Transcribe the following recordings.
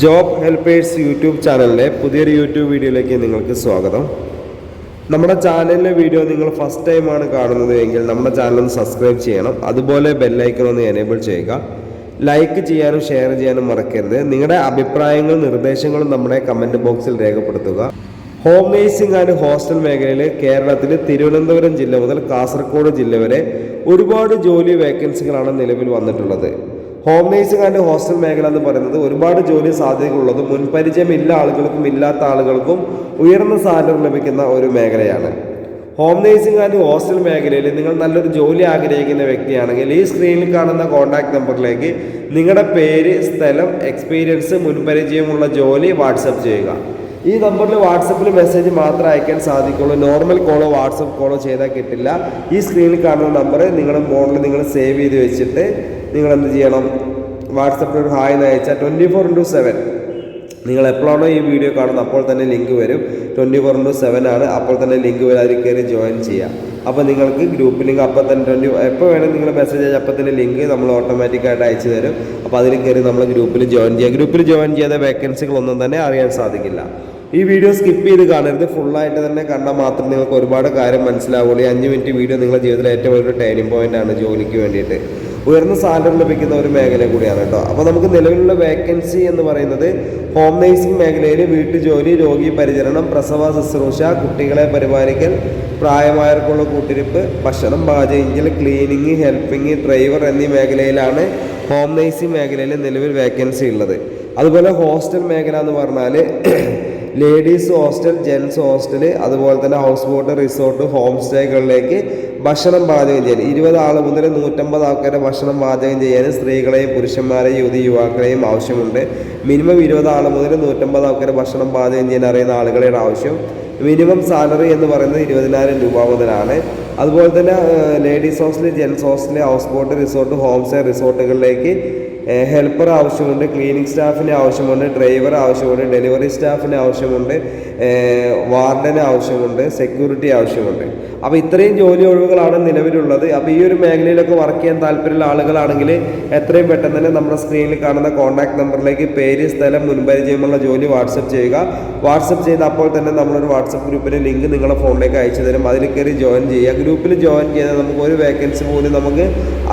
Job helpers YouTube ചാനലിലെ പുതിയൊരു YouTube വീഡിയോയിലേക്ക് നിങ്ങൾക്ക് സ്വാഗതം. നമ്മുടെ ചാനലിലെ വീഡിയോ നിങ്ങൾ ഫസ്റ്റ് ടൈമാണ് കാണുന്നത് എങ്കിൽ നമ്മുടെ ചാനൽ ഒന്ന് സബ്സ്ക്രൈബ് ചെയ്യണം. അതുപോലെ ബെല്ലൈക്കൺ ഒന്ന് എനേബിൾ ചെയ്യുക. ലൈക്ക് ചെയ്യാനും ഷെയർ ചെയ്യാനും മറക്കരുത്. നിങ്ങളുടെ അഭിപ്രായങ്ങളും നിർദ്ദേശങ്ങളും നമ്മുടെ കമന്റ് ബോക്സിൽ രേഖപ്പെടുത്തുക. ഹോം നേഴ്സിംഗ് ആൻഡ് ഹോസ്റ്റൽ മേഖലയിൽ കേരളത്തിൽ തിരുവനന്തപുരം ജില്ല മുതൽ കാസർഗോഡ് ജില്ല വരെ ഒരുപാട് ജോലി വേക്കൻസികളാണ് നിലവിൽ വന്നിട്ടുള്ളത്. ഹോം ആൻഡ് ഹോസ്റ്റൽ മേഖല എന്ന് പറയുന്നത് ഒരുപാട് ജോലി സാധ്യതകളുള്ളതും മുൻപരിചയമില്ല ആളുകൾക്കും ഇല്ലാത്ത ആളുകൾക്കും ഉയർന്ന സാലറി ലഭിക്കുന്ന ഒരു മേഖലയാണ്. ഹോം ആൻഡ് ഹോസ്റ്റൽ മേഖലയിൽ നിങ്ങൾ നല്ലൊരു ജോലി ആഗ്രഹിക്കുന്ന വ്യക്തിയാണെങ്കിൽ ഈ സ്ക്രീനിൽ കാണുന്ന കോൺടാക്ട് നമ്പറിലേക്ക് നിങ്ങളുടെ പേര് സ്ഥലം എക്സ്പീരിയൻസ് മുൻപരിചയമുള്ള ജോലി വാട്സപ്പ് ചെയ്യുക. ഈ നമ്പറിൽ വാട്സപ്പിൽ മെസ്സേജ് മാത്രം അയക്കാൻ സാധിക്കുള്ളൂ. നോർമൽ കോളോ വാട്സപ്പ് കോളോ ചെയ്താൽ കിട്ടില്ല. ഈ സ്ക്രീനിൽ കാണുന്ന നമ്പർ നിങ്ങളുടെ ഫോണിൽ നിങ്ങൾ സേവ് ചെയ്ത് വെച്ചിട്ട് നിങ്ങൾ എന്ത് ചെയ്യണം? വാട്സപ്പിൽ ഒരു ഹായ് എന്ന് അയച്ചാൽ ട്വന്റി ഫോർ ഇന്റു സെവൻ നിങ്ങൾ എപ്പോഴാണോ ഈ വീഡിയോ കാണുന്നത് അപ്പോൾ തന്നെ ലിങ്ക് വരും. ട്വന്റി ഫോർ ഇന്റു സെവൻ ആണ് അപ്പോൾ തന്നെ ലിങ്ക് വരും. അതിൽ കയറി ജോയിൻ ചെയ്യാം അപ്പോൾ നിങ്ങൾക്ക് ഗ്രൂപ്പ് ലിങ്ക് അപ്പോൾ തന്നെ ട്വന്റി എപ്പോൾ വേണമെങ്കിൽ നിങ്ങൾ മെസ്സേജ് അയച്ചാൽ അപ്പോൾ തന്നെ ലിങ്ക് നമ്മൾ ഓട്ടോമാറ്റിക്കായിട്ട് അയച്ചു തരും. അപ്പോൾ അതിൽ കയറി നമ്മൾ ഗ്രൂപ്പിൽ ജോയിൻ ചെയ്യാം ഗ്രൂപ്പിൽ ജോയിൻ ചെയ്യാതെ വേക്കൻസികളൊന്നും തന്നെ അറിയാൻ സാധിക്കില്ല. ഈ വീഡിയോ സ്കിപ്പ് ചെയ്ത് കാണരുത്. ഫുള്ളായിട്ട് തന്നെ കണ്ടാൽ മാത്രം നിങ്ങൾക്ക് ഒരുപാട് കാര്യം മനസ്സിലാവുള്ളൂ. ഈ അഞ്ച് മിനിറ്റ് വീഡിയോ നിങ്ങളുടെ ജീവിതത്തിലെ ഏറ്റവും വലിയൊരു ടേണിംഗ് പോയിന്റ് ആണ് ജോലിക്ക് വേണ്ടിയിട്ട്. ഉയർന്ന സാലറി ലഭിക്കുന്ന ഒരു മേഖല കൂടിയാണ് കേട്ടോ. അപ്പോൾ നമുക്ക് നിലവിലുള്ള വേക്കൻസി എന്ന് പറയുന്നത് ഹോം നേഴ്സിംഗ് മേഖലയിൽ വീട്ടുജോലി രോഗി പരിചരണം പ്രസവ ശുശ്രൂഷ കുട്ടികളെ പരിപാലിക്കൽ പ്രായമായവർക്കുള്ള കൂട്ടിരിപ്പ് ഭക്ഷണം പാചകം ചെയ്യൽ ക്ലീനിങ് ഹെൽപ്പിംഗ് ഡ്രൈവർ എന്നീ മേഖലയിലാണ് ഹോം നേഴ്സിംഗ് മേഖലയിൽ നിലവിൽ വേക്കൻസി ഉള്ളത്. അതുപോലെ ഹോസ്റ്റൽ മേഖല എന്ന് പറഞ്ഞാൽ ലേഡീസ് ഹോസ്റ്റൽ ജെൻസ് ഹോസ്റ്റൽ അതുപോലെ തന്നെ ഹൗസ് ബോട്ട് റിസോർട്ട് ഹോം സ്റ്റേകളിലേക്ക് ഭക്ഷണം പാചകം ചെയ്യാൻ. ഇരുപത് ആൾ മുതൽ നൂറ്റമ്പത് ആൾക്കാരെ ഭക്ഷണം പാചകം ചെയ്യാൻ സ്ത്രീകളെയും പുരുഷന്മാരെയും യുവതി യുവാക്കളെയും ആവശ്യമുണ്ട്. മിനിമം ഇരുപത് ആൾ മുതൽ നൂറ്റമ്പത് ആൾക്കാരെ ഭക്ഷണം പാചകം ചെയ്യാൻ അറിയുന്ന ആളുകളുടെ ആവശ്യം. മിനിമം സാലറി എന്ന് പറയുന്നത് ഇരുപതിനായിരം രൂപ മുതലാണ്. അതുപോലെ തന്നെ ladies hostel gents hostel house boat resort home stay റിസോർട്ടുകളിലേക്ക് helper ആവശ്യമുണ്ട് ക്ലീനിങ് സ്റ്റാഫിന് ആവശ്യമുണ്ട് ഡ്രൈവർ ആവശ്യമുണ്ട് ഡെലിവറി സ്റ്റാഫിന് ആവശ്യമുണ്ട് വാർഡന് ആവശ്യമുണ്ട് സെക്യൂരിറ്റി ആവശ്യമുണ്ട്. അപ്പോൾ ഇത്രയും ജോലി ഒഴിവുകളാണ് നിലവിലുള്ളത്. അപ്പോൾ ഈ ഒരു മേഖലയിലൊക്കെ വർക്ക് ചെയ്യാൻ താല്പര്യമുള്ള ആളുകളാണെങ്കിൽ എത്രയും പെട്ടെന്ന് തന്നെ നമ്മുടെ സ്ക്രീനിൽ കാണുന്ന കോൺടാക്ട് നമ്പറിലേക്ക് പേര് സ്ഥലം മുൻപരിചയമുള്ള ജോലി വാട്സപ്പ് ചെയ്യുക. വാട്സപ്പ് ചെയ്ത് അപ്പോൾ തന്നെ നമ്മളൊരു വാട്സപ്പ് ഗ്രൂപ്പിന്റെ ലിങ്ക് നിങ്ങളുടെ ഫോണിലേക്ക് അയച്ചു തരും. അതിൽ കയറി ജോയിൻ ചെയ്യുക. ഗ്രൂപ്പിൽ ജോയിൻ ചെയ്താൽ നമുക്ക് ഒരു വേക്കൻസി പോലും നമുക്ക്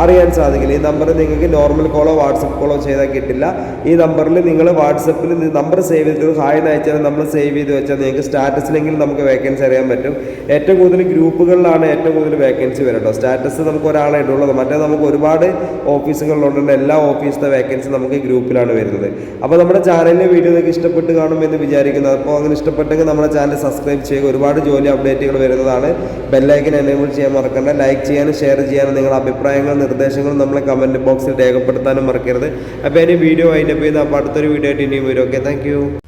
അറിയാൻ സാധിക്കില്ല. ഈ നമ്പർ നിങ്ങൾക്ക് നോർമൽ കോളോ വാട്സപ്പ് കോളോ ചെയ്താൽ കിട്ടില്ല ഈ നമ്പറിൽ നിങ്ങൾ വാട്സപ്പിൽ നമ്പർ സേവ് ചെയ്തിട്ട് ഹായ് അയച്ചാൽ നമ്മൾ സേവ് ചെയ്ത് വെച്ചാൽ നിങ്ങൾക്ക് സ്റ്റാറ്റസിലെങ്കിലും നമുക്ക് വേക്കൻസി അറിയാൻ പറ്റും. ഏറ്റവും കൂടുതൽ ഗ്രൂപ്പുകളിലാണ് ഏറ്റവും കൂടുതൽ വേക്കൻസി വരട്ടോ സ്റ്റാറ്റസ് നമുക്ക് ഒരാളെ ഇടുള്ളത് മറ്റേ നമുക്ക് ഒരുപാട് ഓഫീസുകളിലുണ്ട്. എല്ലാ ഓഫീസിലെ വേക്കൻസി നമുക്ക് ഗ്രൂപ്പിലാണ് വരുന്നത്. അപ്പോൾ നമ്മുടെ ചാനലിലെ വീഡിയോ നിങ്ങൾക്ക് ഇഷ്ടപ്പെട്ട് കാണുമെന്ന് വിചാരിക്കുന്നു. അപ്പോൾ അങ്ങനെ ഇഷ്ടപ്പെട്ടെങ്കിൽ നമ്മുടെ ചാനൽ സബ്സ്ക്രൈബ് ചെയ്യുക. ഒരുപാട് ജോലി അപ്ഡേറ്റുകൾ വരുന്നതാണ്. ബെല്ലൈക്കൻ എനേബിൾ ചെയ്യാൻ മറക്കണ്ട. ലൈക്ക് ചെയ്യാനും ഷെയർ ചെയ്യാനും നിങ്ങളുടെ അഭിപ്രായങ്ങളും നിർദ്ദേശങ്ങളും നമ്മളെ കമന്റ് ബോക്സിൽ രേഖപ്പെടുത്താനും മറക്കരുത്. അപ്പോൾ ഇനി വീഡിയോ അതിന്റെ അപ്പോൾ അടുത്തൊരു വീഡിയോ ആയിട്ട് ഇനിയും വരും. Okay thank